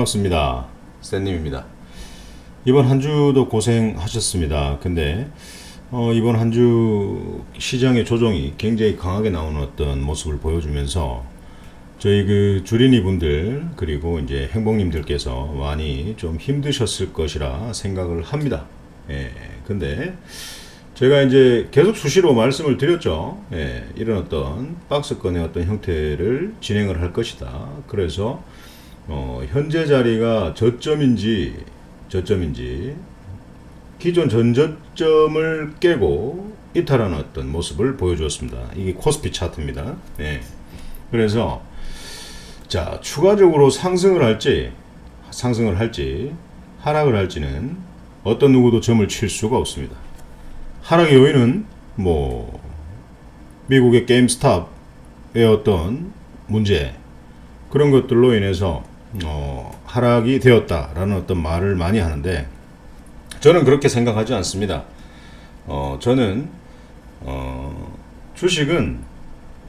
네, 반갑습니다. 쌤님입니다. 이번 한 주도 고생하셨습니다. 근데 어, 이번 한 주 시장의 조정이 굉장히 강하게 나오는 어떤 모습을 보여주면서 저희 그 주린이 분들 그리고 이제 행복님들께서 많이 좀 힘드셨을 것이라 생각을 합니다. 예, 근데 제가 이제 계속 수시로 말씀을 드렸죠. 예, 이런 어떤 박스권의 어떤 형태를 진행을 할 것이다. 그래서 어, 현재 자리가 저점인지 저점인지 기존 전저점을 깨고 이탈하는 어떤 모습을 보여주었습니다. 이게 코스피 차트입니다. 예. 그래서 자 추가적으로 상승을 할지 상승을 할지 하락을 할지는 어떤 누구도 점을 칠 수가 없습니다. 하락의 요인은 뭐 미국의 게임스탑의 어떤 문제 그런 것들로 인해서 어, 하락이 되었다라는 어떤 말을 많이 하는데 저는 그렇게 생각하지 않습니다. 어, 저는 어, 주식은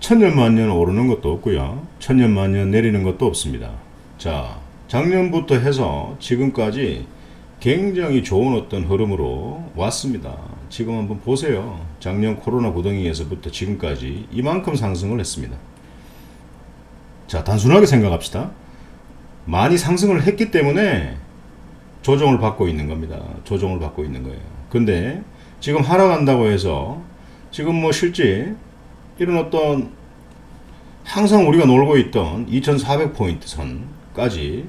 천년만년 오르는 것도 없고요. 천년만년 내리는 것도 없습니다. 자, 작년부터 해서 지금까지 굉장히 좋은 어떤 흐름으로 왔습니다. 지금 한번 보세요. 작년 코로나 구덩이에서부터 지금까지 이만큼 상승을 했습니다. 자, 단순하게 생각합시다. 많이 상승을 했기 때문에 조정을 받고 있는 겁니다. 조정을 받고 있는 거예요. 근데 지금 하락한다고 해서 지금 뭐 실제 이런 어떤 항상 우리가 놀고 있던 2400포인트 선까지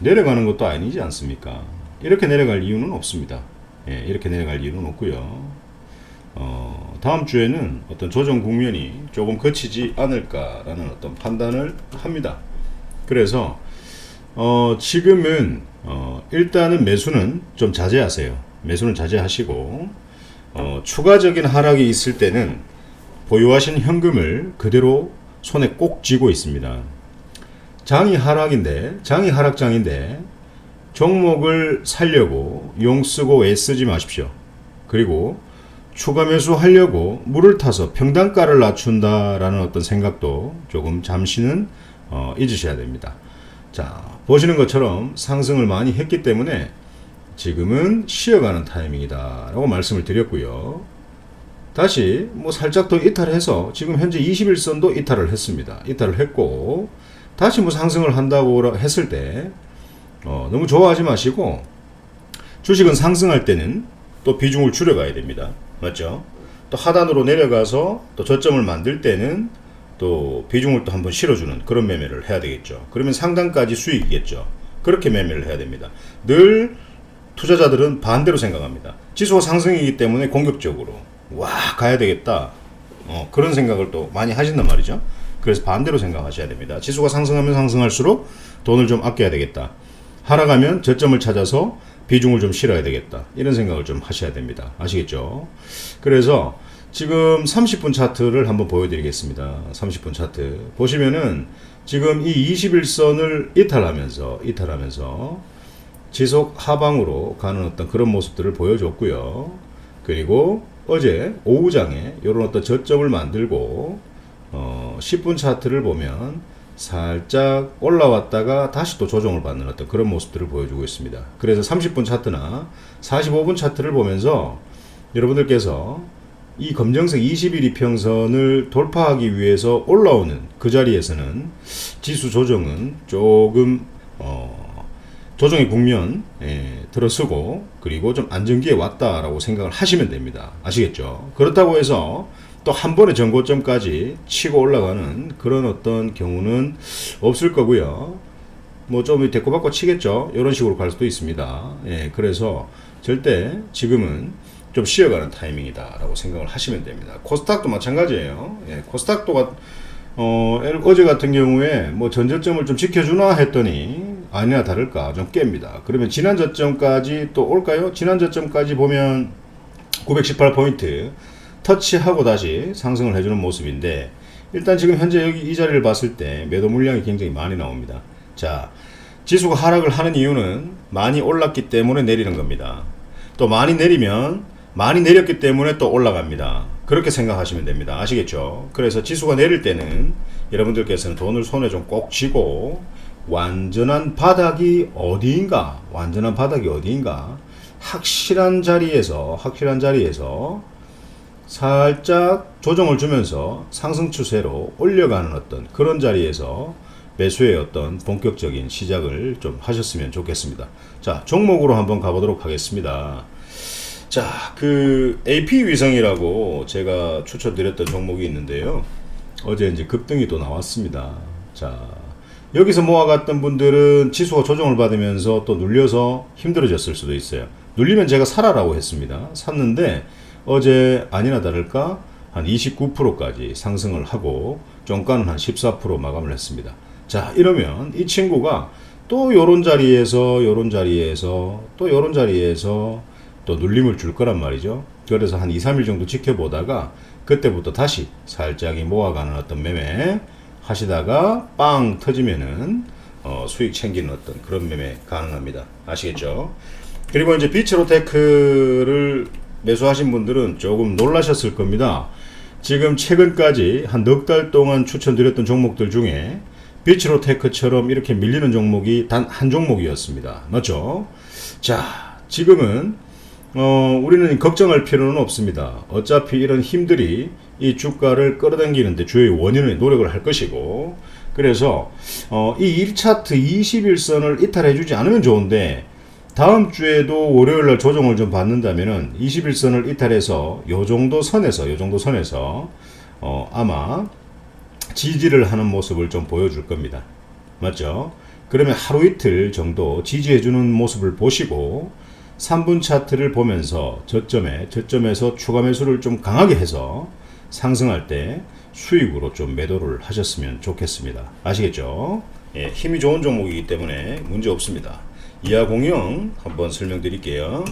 내려가는 것도 아니지 않습니까? 이렇게 내려갈 이유는 없습니다. 예, 이렇게 내려갈 이유는 없고요. 어, 다음 주에는 어떤 조정 국면이 조금 거치지 않을까라는 어떤 판단을 합니다. 그래서 어, 지금은 어, 일단은 매수는 좀 자제하세요. 매수는 자제하시고 어, 추가적인 하락이 있을 때는 보유하신 현금을 그대로 손에 꼭 쥐고 있습니다. 장이 하락인데 장이 하락장인데 종목을 살려고 용 쓰고 애쓰지 마십시오. 그리고 추가 매수하려고 물을 타서 평단가를 낮춘다라는 어떤 생각도 조금 잠시는 어, 잊으셔야 됩니다. 자, 보시는 것처럼 상승을 많이 했기 때문에 지금은 쉬어가는 타이밍이다 라고 말씀을 드렸고요. 다시 뭐 살짝 더 이탈해서 지금 현재 21선도 이탈을 했습니다. 이탈을 했고 다시 뭐 상승을 한다고 했을 때 어, 너무 좋아하지 마시고 주식은 상승할 때는 또 비중을 줄여가야 됩니다. 맞죠? 또 하단으로 내려가서 또 저점을 만들 때는 또 비중을 또 한번 실어주는 그런 매매를 해야 되겠죠. 그러면 상단까지 수익이겠죠. 그렇게 매매를 해야 됩니다. 늘 투자자들은 반대로 생각합니다. 지수가 상승이기 때문에 공격적으로 와 가야 되겠다. 어, 그런 생각을 또 많이 하신단 말이죠. 그래서 반대로 생각하셔야 됩니다. 지수가 상승하면 상승할수록 돈을 좀 아껴야 되겠다. 하락하면 저점을 찾아서 비중을 좀 실어야 되겠다. 이런 생각을 좀 하셔야 됩니다. 아시겠죠? 그래서 지금 30분 차트를 한번 보여드리겠습니다. 30분 차트. 보시면은 지금 이 21선을 이탈하면서, 이탈하면서 지속 하방으로 가는 어떤 그런 모습들을 보여줬고요. 그리고 어제 오후장에 이런 어떤 저점을 만들고, 어, 10분 차트를 보면 살짝 올라왔다가 다시 또 조정을 받는 어떤 그런 모습들을 보여주고 있습니다. 그래서 30분 차트나 45분 차트를 보면서 여러분들께서 이 검정색 21 이평선을 돌파하기 위해서 올라오는 그 자리에서는 지수 조정은 조금 어, 조정의 국면 에 들어서고 그리고 좀 안정기에 왔다라고 생각을 하시면 됩니다. 아시겠죠? 그렇다고 해서 또 한 번의 전고점까지 치고 올라가는 그런 어떤 경우는 없을 거고요. 뭐좀 대꾸받고 치겠죠. 이런 식으로 갈 수도 있습니다. 예, 그래서 절대 지금은 좀 쉬어가는 타이밍이다라고 생각을 하시면 됩니다. 코스닥도 마찬가지예요. 예, 코스닥도 어, 어제 같은 경우에 뭐 전저점을 좀 지켜주나 했더니 아니나 다를까 좀 깹니다. 그러면 지난 저점까지 또 올까요? 지난 저점까지 보면 918포인트 터치하고 다시 상승을 해주는 모습인데 일단 지금 현재 여기 이 자리를 봤을 때 매도 물량이 굉장히 많이 나옵니다. 자, 지수가 하락을 하는 이유는 많이 올랐기 때문에 내리는 겁니다. 또 많이 내리면 많이 내렸기 때문에 또 올라갑니다. 그렇게 생각하시면 됩니다. 아시겠죠? 그래서 지수가 내릴 때는 여러분들께서는 돈을 손에 좀 꼭 쥐고 완전한 바닥이 어디인가? 완전한 바닥이 어디인가? 확실한 자리에서 확실한 자리에서 살짝 조정을 주면서 상승 추세로 올려가는 어떤 그런 자리에서 매수의 어떤 본격적인 시작을 좀 하셨으면 좋겠습니다. 자, 종목으로 한번 가보도록 하겠습니다. 자, 그 AP 위성이라고 제가 추천드렸던 종목이 있는데요. 어제 이제 급등이 또 나왔습니다. 자, 여기서 모아갔던 분들은 지수가 조정을 받으면서 또 눌려서 힘들어졌을 수도 있어요. 눌리면 제가 사라라고 했습니다. 샀는데 어제 아니나 다를까 한 29%까지 상승을 하고 종가는 한 14% 마감을 했습니다. 자, 이러면 이 친구가 또 요런 자리에서 요런 자리에서 또 요런 자리에서 또 눌림을 줄 거란 말이죠. 그래서 한 2, 3일 정도 지켜보다가 그때부터 다시 살짝이 모아가는 어떤 매매 하시다가 빵 터지면은 어, 수익 챙기는 어떤 그런 매매 가능합니다. 아시겠죠? 그리고 이제 비츠로테크를 매수하신 분들은 조금 놀라셨을 겁니다. 지금 최근까지 한 넉 달 동안 추천드렸던 종목들 중에 비츠로테크처럼 이렇게 밀리는 종목이 단 한 종목이었습니다. 맞죠? 자, 지금은 어, 우리는 걱정할 필요는 없습니다. 어차피 이런 힘들이 이 주가를 끌어당기는데 주요의 원인을 노력을 할 것이고, 그래서 어, 이 1차트 21선을 이탈해주지 않으면 좋은데, 다음 주에도 월요일 날 조정을 좀 받는다면은 21선을 이탈해서 요 정도 선에서 요 정도 선에서 어, 아마 지지를 하는 모습을 좀 보여줄 겁니다. 맞죠? 그러면 하루 이틀 정도 지지해주는 모습을 보시고 3분 차트를 보면서 저점에 저점에서 추가 매수를 좀 강하게 해서 상승할 때 수익으로 좀 매도를 하셨으면 좋겠습니다. 아시겠죠? 예, 힘이 좋은 종목이기 때문에 문제 없습니다. 이하 공영 한번 설명드릴게요.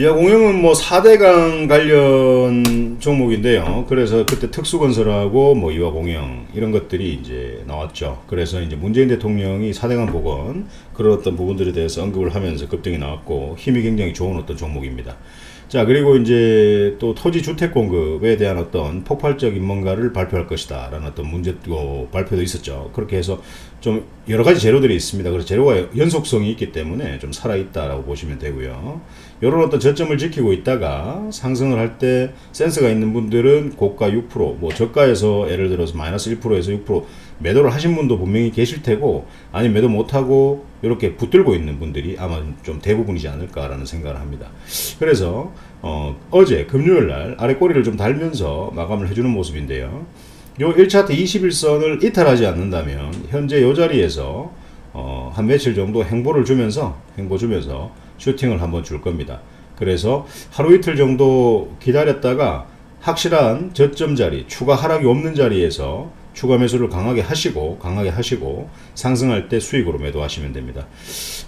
이하 공영은 뭐 4대강 관련 종목인데요. 그래서 그때 특수건설하고 뭐 이화 공영 이런 것들이 이제 나왔죠. 그래서 이제 문재인 대통령이 4대강 복원 그런 어떤 부분들에 대해서 언급을 하면서 급등이 나왔고 힘이 굉장히 좋은 어떤 종목입니다. 자, 그리고 이제 또 토지 주택 공급에 대한 어떤 폭발적인 뭔가를 발표할 것이다. 라는 어떤 문제, 어, 발표도 있었죠. 그렇게 해서 좀 여러 가지 재료들이 있습니다. 그래서 재료가 연속성이 있기 때문에 좀 살아있다라고 보시면 되고요. 이런 어떤 저점을 지키고 있다가 상승을 할 때 센스가 있는 분들은 고가 6%, 뭐 저가에서 예를 들어서 마이너스 1%에서 6% 매도를 하신 분도 분명히 계실 테고, 아니 매도 못하고 이렇게 붙들고 있는 분들이 아마 좀 대부분이지 않을까라는 생각을 합니다. 그래서 어, 어제 금요일 날 아래 꼬리를 좀 달면서 마감을 해주는 모습인데요. 요 1차트 21선을 이탈하지 않는다면 현재 요 자리에서 어, 한 며칠 정도 행보를 주면서 행보 주면서 슈팅을 한번 줄 겁니다. 그래서 하루 이틀 정도 기다렸다가 확실한 저점 자리, 추가 하락이 없는 자리에서 추가 매수를 강하게 하시고 강하게 하시고 상승할 때 수익으로 매도하시면 됩니다.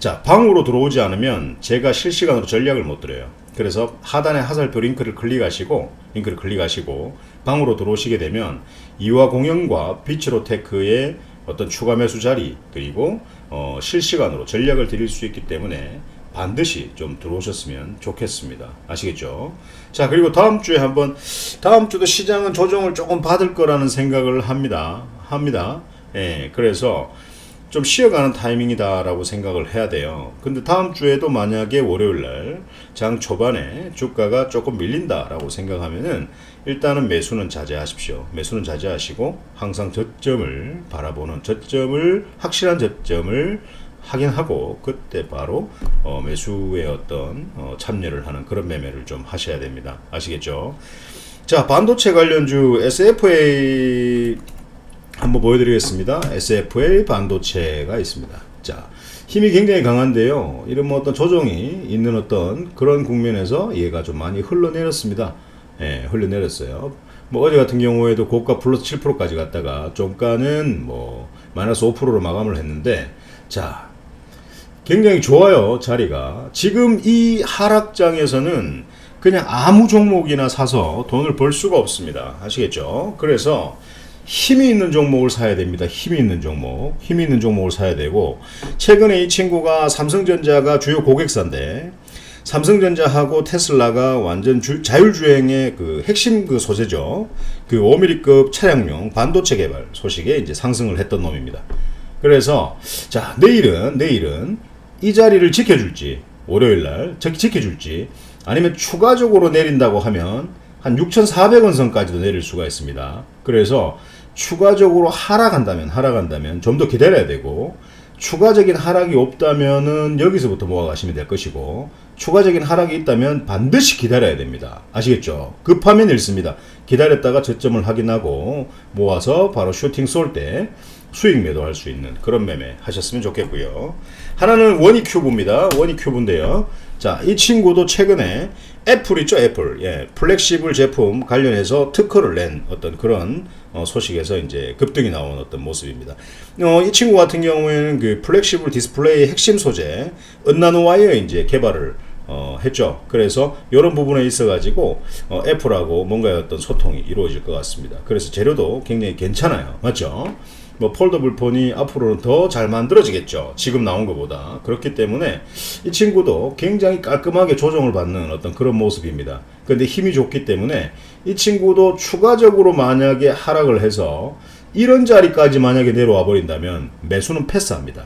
자, 방으로 들어오지 않으면 제가 실시간으로 전략을 못 드려요. 그래서 하단에 하살표 링크를 클릭하시고 링크를 클릭하시고 방으로 들어오시게 되면 이와 공영과 비츠로테크의 어떤 추가 매수 자리 그리고 어, 실시간으로 전략을 드릴 수 있기 때문에 반드시 좀 들어오셨으면 좋겠습니다. 아시겠죠? 자, 그리고 다음 주에 한번, 다음 주도 시장은 조정을 조금 받을 거라는 생각을 합니다. 합니다. 예, 그래서 좀 쉬어가는 타이밍이다라고 생각을 해야 돼요. 근데 다음 주에도 만약에 월요일 날 장 초반에 주가가 조금 밀린다라고 생각하면은 일단은 매수는 자제하십시오. 매수는 자제하시고 항상 저점을 바라보는 저점을 확실한 저점을 확인하고 그때 바로 어, 매수의 어떤 어, 참여를 하는 그런 매매를 좀 하셔야 됩니다. 아시겠죠? 자, 반도체 관련주 SFA 한번 보여드리겠습니다. SFA 반도체가 있습니다. 자, 힘이 굉장히 강한데요. 이런 뭐 어떤 조정이 있는 어떤 그런 국면에서 얘가 좀 많이 흘러내렸습니다. 예, 흘러내렸어요. 뭐 어제 같은 경우에도 고가 플러스 7%까지 갔다가 종가는 뭐 마이너스 5%로 마감을 했는데 자, 굉장히 좋아요, 자리가. 지금 이 하락장에서는 그냥 아무 종목이나 사서 돈을 벌 수가 없습니다. 아시겠죠? 그래서 힘이 있는 종목을 사야 됩니다. 힘이 있는 종목. 힘이 있는 종목을 사야 되고, 최근에 이 친구가 삼성전자가 주요 고객사인데, 삼성전자하고 테슬라가 완전 주- 자율주행의 그 핵심 그 소재죠. 그 5mm급 차량용 반도체 개발 소식에 이제 상승을 했던 놈입니다. 그래서 자 내일은 내일은 이 자리를 지켜줄지 월요일 날 지- 지켜줄지 아니면 추가적으로 내린다고 하면 한 6,400원 선까지도 내릴 수가 있습니다. 그래서 추가적으로 하락한다면 하락한다면 좀 더 기다려야 되고 추가적인 하락이 없다면은 여기서부터 모아가시면 될 것이고 추가적인 하락이 있다면 반드시 기다려야 됩니다. 아시겠죠? 급하면 잃습니다. 기다렸다가 저점을 확인하고 모아서 바로 슈팅 쏠 때 수익 매도할 수 있는 그런 매매 하셨으면 좋겠고요. 하나는 원이 큐브입니다. 원이 큐브인데요. 자, 이 친구도 최근에 애플 있죠, 애플. 예, 플렉시블 제품 관련해서 특허를 낸 어떤 그런 어, 소식에서 이제 급등이 나온 어떤 모습입니다. 어, 이 친구 같은 경우에는 그 플렉시블 디스플레이 핵심 소재 은나노 와이어 이제 개발을 어, 했죠. 그래서 이런 부분에 있어가지고 어, 애플하고 뭔가 어떤 소통이 이루어질 것 같습니다. 그래서 재료도 굉장히 괜찮아요. 맞죠? 뭐 폴더블 폰이 앞으로는 더 잘 만들어지겠죠. 지금 나온 것보다. 그렇기 때문에 이 친구도 굉장히 깔끔하게 조정을 받는 어떤 그런 모습입니다. 근데 힘이 좋기 때문에 이 친구도 추가적으로 만약에 하락을 해서 이런 자리까지 만약에 내려와 버린다면 매수는 패스합니다.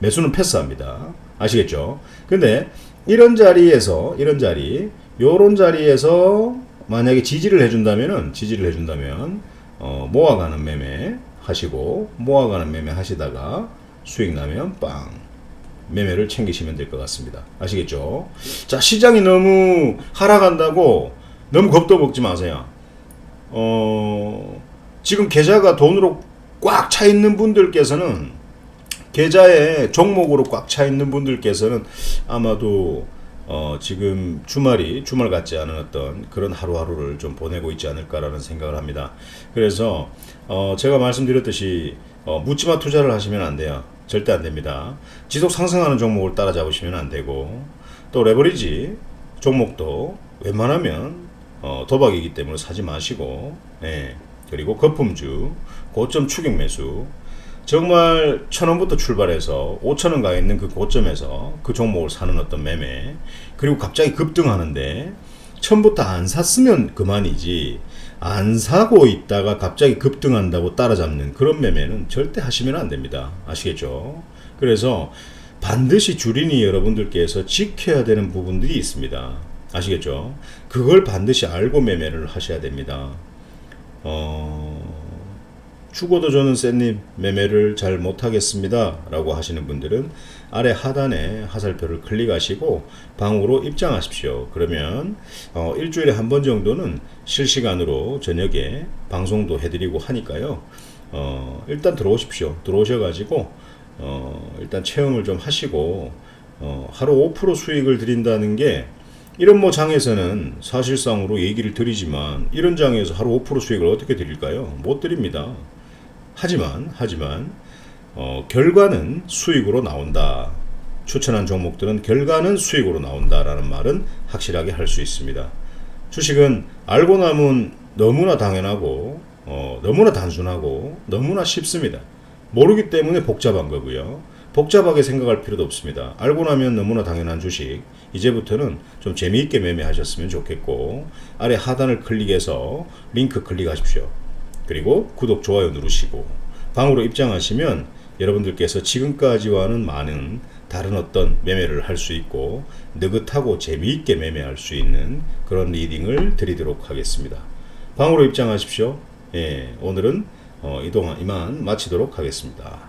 매수는 패스합니다. 아시겠죠? 근데 이런 자리에서 이런 자리, 요런 자리에서 만약에 지지를 해준다면은 지지를 해준다면 어, 모아가는 매매 하시고 모아가는 매매 하시다가 수익 나면 빵 매매를 챙기시면 될 것 같습니다. 아시겠죠? 자 시장이 너무 하락한다고 너무 겁도 먹지 마세요. 어 지금 계좌가 돈으로 꽉 차 있는 분들께서는 계좌에 종목으로 꽉 차 있는 분들께서는 아마도 어, 지금 주말이 주말 같지 않은 어떤 그런 하루하루를 좀 보내고 있지 않을까라는 생각을 합니다. 그래서 어, 제가 말씀드렸듯이 어, 묻지마 투자를 하시면 안 돼요. 절대 안 됩니다. 지속 상승하는 종목을 따라잡으시면 안 되고 또 레버리지 종목도 웬만하면 어, 도박이기 때문에 사지 마시고 예. 그리고 거품주 고점 추격 매수 정말 천 원부터 출발해서 오천 원 가 있는 그 고점에서 그 종목을 사는 어떤 매매 그리고 갑자기 급등하는데 처음부터 안 샀으면 그만이지 안 사고 있다가 갑자기 급등한다고 따라잡는 그런 매매는 절대 하시면 안 됩니다. 아시겠죠? 그래서 반드시 주린이 여러분들께서 지켜야 되는 부분들이 있습니다. 아시겠죠? 그걸 반드시 알고 매매를 하셔야 됩니다. 어... 죽어도 저는 쌤님 매매를 잘 못하겠습니다 라고 하시는 분들은 아래 하단에 하살표를 클릭하시고 방으로 입장하십시오 그러면 어, 일주일에 한 번 정도는 실시간으로 저녁에 방송도 해드리고 하니까요 어, 일단 들어오십시오 들어오셔 가지고 어, 일단 체험을 좀 하시고 어, 하루 5% 수익을 드린다는 게 이런 뭐 장에서는 사실상으로 얘기를 드리지만 이런 장에서 하루 5% 수익을 어떻게 드릴까요? 못 드립니다. 하지만 하지만 어, 결과는 수익으로 나온다. 추천한 종목들은 결과는 수익으로 나온다라는 말은 확실하게 할 수 있습니다. 주식은 알고 나면 너무나 당연하고 어, 너무나 단순하고 너무나 쉽습니다. 모르기 때문에 복잡한 거고요. 복잡하게 생각할 필요도 없습니다. 알고 나면 너무나 당연한 주식. 이제부터는 좀 재미있게 매매하셨으면 좋겠고 아래 하단을 클릭해서 링크 클릭하십시오. 그리고 구독, 좋아요 누르시고 방으로 입장하시면 여러분들께서 지금까지와는 많은 다른 어떤 매매를 할 수 있고 느긋하고 재미있게 매매할 수 있는 그런 리딩을 드리도록 하겠습니다. 방으로 입장하십시오. 예, 오늘은 어, 이동안 이만 마치도록 하겠습니다.